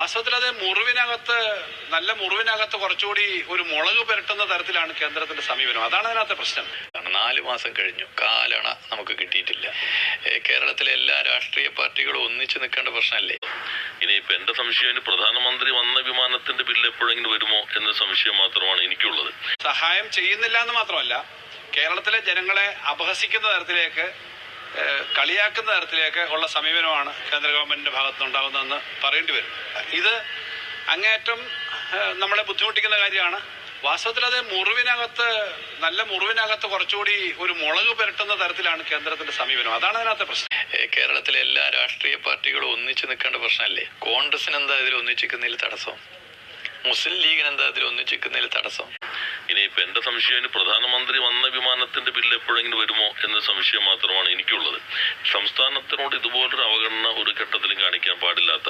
വാസ്തവത്തിൽ അത് മുറിവിനകത്ത് നല്ല മുറിവിനകത്ത് കുറച്ചുകൂടി ഒരു മുളക് പുരട്ടുന്ന തരത്തിലാണ് കേന്ദ്രത്തിന്റെ സമീപനം. അതാണ് അതിനകത്തെ പ്രശ്നം. നാല് മാസം കഴിഞ്ഞു. കാലണ നമുക്ക് കിട്ടിയിട്ടില്ല. കേരളത്തിലെ എല്ലാ രാഷ്ട്രീയ പാർട്ടികളും ഒന്നിച്ചു നിൽക്കേണ്ട പ്രശ്നമല്ലേ? ഇനിയിപ്പോ എന്റെ സംശയം പ്രധാനമന്ത്രി വന്ന വിമാനത്തിന്റെ ബില്ല് എപ്പോഴെങ്കിലും വരുമോ എന്ന സംശയം മാത്രമാണ് എനിക്കുള്ളത്. സഹായം ചെയ്യുന്നില്ല എന്ന് മാത്രമല്ല കേരളത്തിലെ ജനങ്ങളെ അപഹസിക്കുന്ന തരത്തിലേക്ക് കളിയാക്കുന്ന തരത്തിലേക്ക് ഉള്ള സമീപനമാണ് കേന്ദ്ര ഗവൺമെന്റിന്റെ ഭാഗത്തുനിന്നുണ്ടാകുന്നതെന്ന് പറയേണ്ടി വരും. ഇത് അങ്ങേറ്റം നമ്മളെ ബുദ്ധിമുട്ടിക്കുന്ന കാര്യമാണ്. വാസ്തവത്തിൽ അത് മുറിവിനകത്ത് നല്ല മുറിവിനകത്ത് കുറച്ചുകൂടി ഒരു മുളക് പുരട്ടുന്ന തരത്തിലാണ് കേന്ദ്രത്തിന്റെ സമീപനം. അതാണ് അതിനകത്തെ പ്രശ്നം. കേരളത്തിലെ എല്ലാ രാഷ്ട്രീയ പാർട്ടികളും ഒന്നിച്ചു നിൽക്കേണ്ട പ്രശ്നമല്ലേ? കോൺഗ്രസിന് എന്താ ഇതിൽ ഒന്നിച്ചിരിക്കുന്നതിൽ തടസ്സം? മുസ്ലിം ലീഗിന് എന്താ ഇതിൽ ഒന്നിച്ചിരിക്കുന്നതിൽ തടസ്സം? ഇനിയിപ്പോ എന്റെ സംശയം പ്രധാനമന്ത്രി വന്ന വിമാനത്തിന്റെ ബില്ല് എപ്പോഴെങ്കിലും വരുമോ എന്ന സംശയം മാത്രമാണ് എനിക്കുള്ളത്. സംസ്ഥാനത്തിനോട് ഇതുപോലൊരു അവഗണന ഒരു ഘട്ടത്തിലും കാണിക്കാൻ പാടില്ലാത്ത